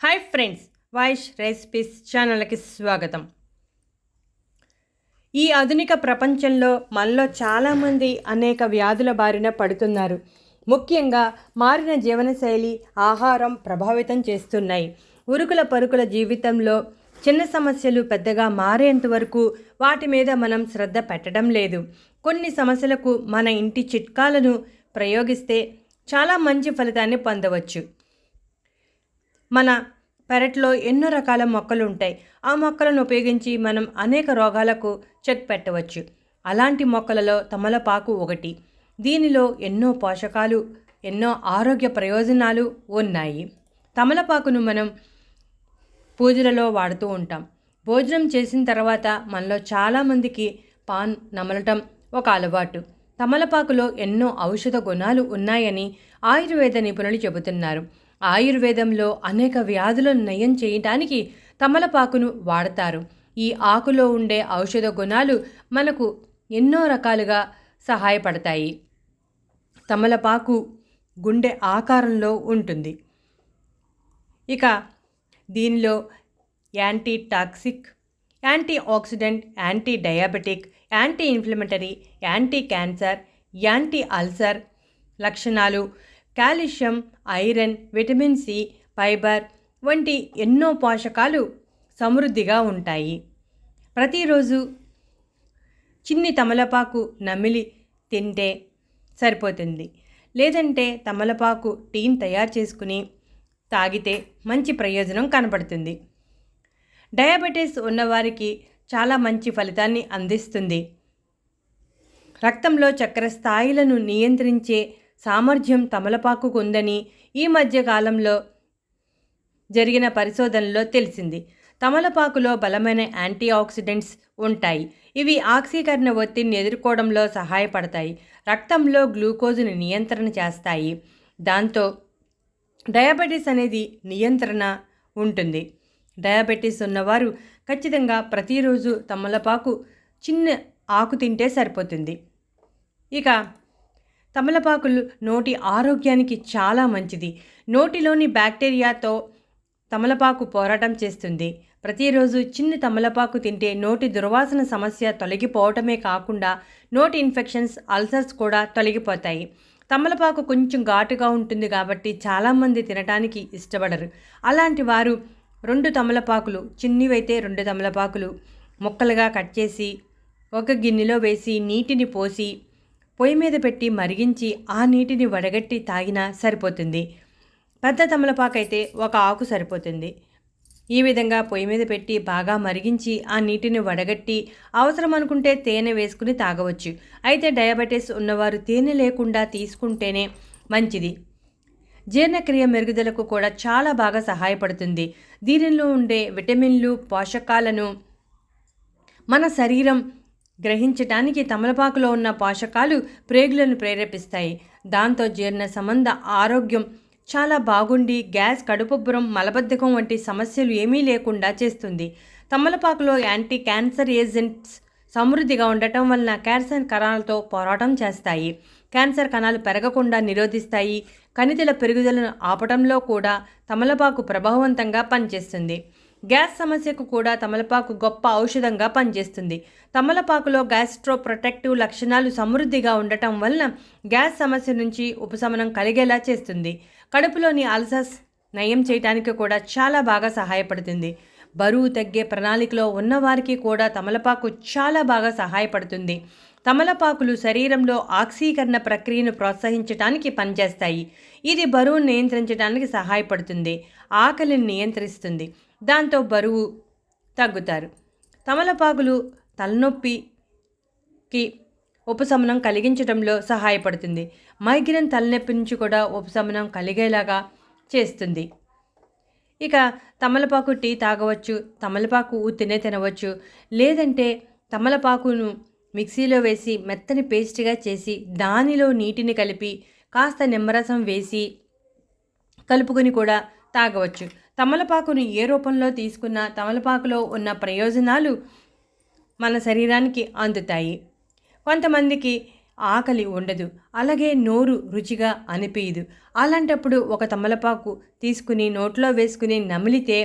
Hi friends వాయిష్ recipes ఛానల్కి స్వాగతం. ఈ ఆధునిక ప్రపంచంలో మనలో చాలామంది అనేక వ్యాధుల బారిన పడుతున్నారు. ముఖ్యంగా మారిన జీవనశైలి ఆహారం ప్రభావితం చేస్తున్నాయి. ఉరుకుల పరుకుల జీవితంలో చిన్న సమస్యలు పెద్దగా మారేంత వరకు వాటి మీద మనం శ్రద్ధ పెట్టడం లేదు. కొన్ని సమస్యలకు మన ఇంటి చిట్కాలను ప్రయోగిస్తే చాలా మంచి ఫలితాన్ని పొందవచ్చు. మన పెరట్లో ఎన్నో రకాల మొక్కలు ఉంటాయి. ఆ మొక్కలను ఉపయోగించి మనం అనేక రోగాలకు చెక్ పెట్టవచ్చు. అలాంటి మొక్కలలో తమలపాకు ఒకటి. దీనిలో ఎన్నో పోషకాలు ఎన్నో ఆరోగ్య ప్రయోజనాలు ఉన్నాయి. తమలపాకును మనం పూజలలో వాడుతూ ఉంటాం. భోజనం చేసిన తర్వాత మనలో చాలామందికి పాన్ నమలటం ఒక అలవాటు. తమలపాకులో ఎన్నో ఔషధ గుణాలు ఉన్నాయని ఆయుర్వేద నిపుణులు చెబుతున్నారు. ఆయుర్వేదంలో అనేక వ్యాధులను నయం చేయడానికి తమలపాకును వాడతారు. ఈ ఆకులో ఉండే ఔషధ గుణాలు మనకు ఎన్నో రకాలుగా సహాయపడతాయి. తమలపాకు గుండె ఆకారంలో ఉంటుంది. ఇక దీనిలో anti toxic antioxidant anti diabetic anti inflammatory anti cancer anti ulcer లక్షణాలు calcium iron vitamin C fibre వంటి ఎన్నో పోషకాలు సమృద్ధిగా ఉంటాయి. ప్రతిరోజు చిన్ని తమలపాకు నమిలి తింటే సరిపోతుంది. లేదంటే తమలపాకు టీని తయారు చేసుకుని తాగితే మంచి ప్రయోజనం కనబడుతుంది. డయాబెటీస్ ఉన్నవారికి చాలా మంచి ఫలితాన్ని అందిస్తుంది. రక్తంలో చక్కెర స్థాయిలను నియంత్రించే సామర్థ్యం తమలపాకుకు ఉందని ఈ మధ్య కాలంలో జరిగిన పరిశోధనలో తెలిసింది. తమలపాకులో బలమైన యాంటీ ఆక్సిడెంట్స్ ఉంటాయి. ఇవి ఆక్సీకరణ ఒత్తిడిని ఎదుర్కోవడంలో సహాయపడతాయి. రక్తంలో గ్లూకోజుని నియంత్రణ చేస్తాయి. దాంతో డయాబెటీస్ అనేది నియంత్రణ ఉంటుంది. డయాబెటీస్ ఉన్నవారు ఖచ్చితంగా ప్రతిరోజు తమలపాకు చిన్న ఆకు తింటే సరిపోతుంది. ఇక తమలపాకులు నోటి ఆరోగ్యానికి చాలా మంచిది. నోటిలోని బ్యాక్టీరియాతో తమలపాకు పోరాటం చేస్తుంది. ప్రతిరోజు చిన్న తమలపాకు తింటే నోటి దుర్వాసన సమస్య తొలగిపోవటమే కాకుండా నోటి ఇన్ఫెక్షన్స్ అల్సర్స్ కూడా తొలగిపోతాయి. తమలపాకు కొంచెం ఘాటుగా ఉంటుంది కాబట్టి చాలామంది తినటానికి ఇష్టపడరు. అలాంటి వారు రెండు తమలపాకులు చిన్నవైతే రెండు తమలపాకులు ముక్కలుగా కట్ చేసి ఒక గిన్నెలో వేసి నీటిని పోసి పొయ్యి మీద పెట్టి మరిగించి ఆ నీటిని వడగట్టి తాగినా సరిపోతుంది. పెద్ద తమలపాకైతే అయితే ఒక ఆకు సరిపోతుంది. ఈ విధంగా పొయ్యి మీద పెట్టి బాగా మరిగించి ఆ నీటిని వడగట్టి అవసరం అనుకుంటే తేనె వేసుకుని తాగవచ్చు. అయితే డయాబెటీస్ ఉన్నవారు తేనె లేకుండా తీసుకుంటేనే మంచిది. జీర్ణక్రియ మెరుగుదలకు కూడా చాలా బాగా సహాయపడుతుంది. దీనిలో ఉండే విటమిన్లు పోషకాలను మన శరీరం గ్రహించటానికి తమలపాకులో ఉన్న పోషకాలు ప్రేగులను ప్రేరేపిస్తాయి. దాంతో జీర్ణ సంబంధ ఆరోగ్యం చాలా బాగుండి గ్యాస్ కడుపుబ్బరం మలబద్ధకం వంటి సమస్యలు ఏమీ లేకుండా చేస్తుంది. తమలపాకులో యాంటీ క్యాన్సర్ ఏజెంట్స్ సమృద్ధిగా ఉండటం వలన క్యాన్సర్ కణాలతో పోరాటం చేస్తాయి. క్యాన్సర్ కణాలు పెరగకుండా నిరోధిస్తాయి. కణితుల పెరుగుదలను ఆపటంలో కూడా తమలపాకు ప్రభావవంతంగా పనిచేస్తుంది. గ్యాస్ సమస్యకు కూడా తమలపాకు గొప్ప ఔషధంగా పనిచేస్తుంది. తమలపాకులో గ్యాస్ట్రో ప్రొటెక్టివ్ లక్షణాలు సమృద్ధిగా ఉండటం వలన గ్యాస్ సమస్య నుంచి ఉపశమనం కలిగేలా చేస్తుంది. కడుపులోని అల్సర్స్ నయం చేయడానికి కూడా చాలా బాగా సహాయపడుతుంది. బరువు తగ్గే ప్రణాళికలో ఉన్నవారికి కూడా తమలపాకు చాలా బాగా సహాయపడుతుంది. తమలపాకులు శరీరంలో ఆక్సీకరణ ప్రక్రియను ప్రోత్సహించడానికి పనిచేస్తాయి. ఇది బరువును నియంత్రించడానికి సహాయపడుతుంది. ఆకలిని నియంత్రిస్తుంది. దాంతో బరువు తగ్గుతారు. తమలపాకులు తలనొప్పికి ఉపశమనం కలిగించడంలో సహాయపడుతుంది. మైగ్రేన్ తలనొప్పి నుంచి కూడా ఉపశమనం కలిగేలాగా చేస్తుంది. ఇక తమలపాకు టీ తాగవచ్చు తమలపాకు తినే తినవచ్చు లేదంటే తమలపాకును మిక్సీలో వేసి మెత్తని పేస్ట్గా చేసి దానిలో నీటిని కలిపి కాస్త నిమ్మరసం వేసి కలుపుకొని కూడా తాగవచ్చు. తమలపాకును ఏ రూపంలో తీసుకున్నా తమలపాకులో ఉన్న ప్రయోజనాలు మన శరీరానికి అందుతాయి. కొంతమందికి ఆకలి ఉండదు అలాగే నోరు రుచిగా అనిపించదు అలాంటప్పుడు ఒక తమలపాకు తీసుకుని నోట్లో వేసుకుని నమిలితే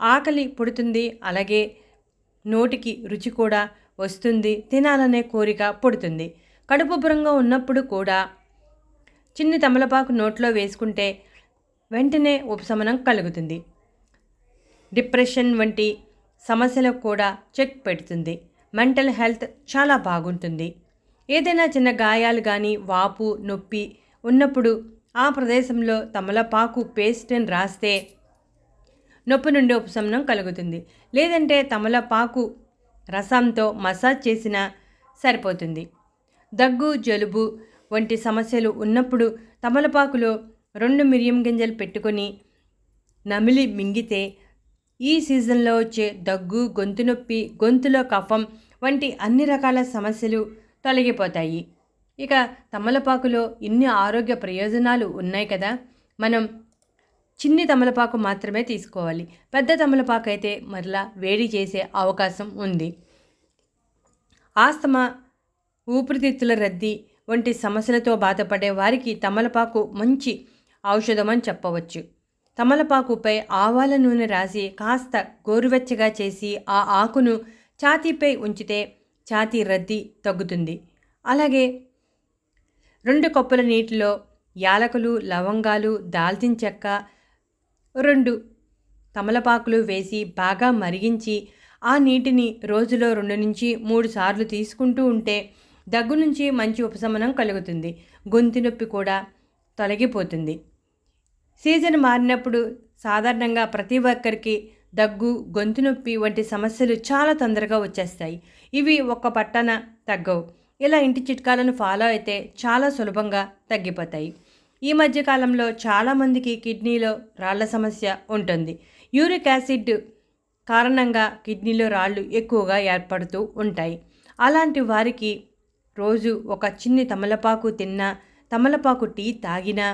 ఆకలి పుడుతుంది అలాగే నోటికి రుచి కూడా వస్తుంది తినాలనే కోరిక పుడుతుంది. కడుపుబ్బరంగా ఉన్నప్పుడు కూడా చిన్న తమలపాకు నోట్లో వేసుకుంటే వెంటనే ఉపశమనం కలుగుతుంది. డిప్రెషన్ వంటి సమస్యలకు కూడా చెక్ పెడుతుంది. మెంటల్ హెల్త్ చాలా బాగుంటుంది. ఏదైనా చిన్న గాయాలు కానీ వాపు నొప్పి ఉన్నప్పుడు ఆ ప్రదేశంలో తమలపాకు పేస్ట్ని రాస్తే నొప్పి నుండి ఉపశమనం కలుగుతుంది. లేదంటే తమలపాకు రసంతో మసాజ్ చేసినా సరిపోతుంది. దగ్గు జలుబు వంటి సమస్యలు ఉన్నప్పుడు తమలపాకులో రెండు మిరియం గింజలు పెట్టుకొని నమిలి మింగితే ఈ సీజన్లో వచ్చే దగ్గు గొంతు నొప్పి గొంతులో కఫం వంటి అన్ని రకాల సమస్యలు తొలగిపోతాయి. ఇక తమలపాకులో ఇన్ని ఆరోగ్య ప్రయోజనాలు ఉన్నాయి కదా? మనం చిన్ని తమలపాకు మాత్రమే తీసుకోవాలి. పెద్ద తమలపాకు అయితే మరలా వేడి చేసే అవకాశం ఉంది. ఆస్తమా ఊపిరితిత్తుల రద్దీ వంటి సమస్యలతో బాధపడే వారికి తమలపాకు మంచి ఔషధం అని చెప్పవచ్చు. తమలపాకుపై ఆవాల నూనె రాసి కాస్త గోరువెచ్చగా చేసి ఆ ఆకును ఛాతీపై ఉంచితే ఛాతీ రద్దీ తగ్గుతుంది. అలాగే రెండు కప్పుల నీటిలో యాలకులు లవంగాలు దాల్చిన చెక్క రెండు తమలపాకులు వేసి బాగా మరిగించి ఆ నీటిని రోజులో రెండు నుంచి మూడు సార్లు తీసుకుంటూ ఉంటే దగ్గు నుంచి మంచి ఉపశమనం కలుగుతుంది. గొంతు నొప్పి కూడా తొలగిపోతుంది. సీజన్ మారినప్పుడు సాధారణంగా ప్రతి ఒక్కరికి దగ్గు గొంతు నొప్పి వంటి సమస్యలు చాలా తొందరగా వచ్చేస్తాయి. ఇవి ఒక్క పట్టణ తగ్గవు. ఇలా ఇంటి చిట్కాలను ఫాలో అయితే చాలా సులభంగా తగ్గిపోతాయి. ఈ మధ్యకాలంలో చాలామందికి కిడ్నీలో రాళ్ళ సమస్య ఉంటుంది. యూరిక్ యాసిడ్ కారణంగా కిడ్నీలో రాళ్ళు ఎక్కువగా ఏర్పడుతూ ఉంటాయి. అలాంటి వారికి రోజు ఒక చిన్ని తమలపాకు తిన్నా తమలపాకు టీ తాగినా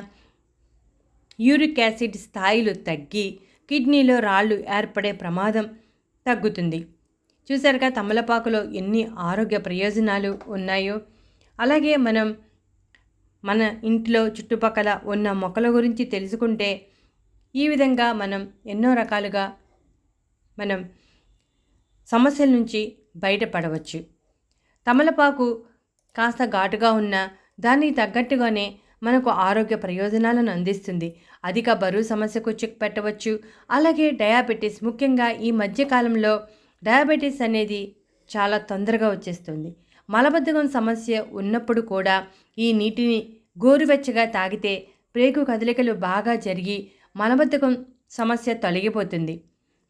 యూరిక్ యాసిడ్ స్థాయిలు తగ్గి కిడ్నీలో రాళ్ళు ఏర్పడే ప్రమాదం తగ్గుతుంది. చూసారుగా తమలపాకులో ఎన్ని ఆరోగ్య ప్రయోజనాలు ఉన్నాయో? అలాగే మనం మన ఇంట్లో చుట్టుపక్కల ఉన్న మొక్కల గురించి తెలుసుకుంటే ఈ విధంగా మనం ఎన్నో రకాలుగా మనం సమస్యల నుంచి బయటపడవచ్చు. తమలపాకు కాస్త ఘాటుగా ఉన్న దానికి తగ్గట్టుగానే మనకు ఆరోగ్య ప్రయోజనాలను అందిస్తుంది. అధిక బరువు సమస్యకు చెక్ పెట్టవచ్చు అలాగే డయాబెటీస్ ముఖ్యంగా ఈ మధ్యకాలంలో డయాబెటీస్ అనేది చాలా తొందరగా వచ్చేస్తుంది. మలబద్ధకం సమస్య ఉన్నప్పుడు కూడా ఈ నీటిని గోరువెచ్చగా తాగితే ప్రేగు కదలికలు బాగా జరిగి మలబద్ధకం సమస్య తొలగిపోతుంది.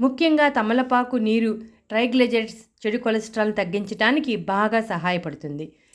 ముఖ్యంగా తమలపాకు నీరు ట్రైగ్లెజెట్స్ చెడు కొలెస్ట్రాల్ తగ్గించడానికి బాగా సహాయపడుతుంది.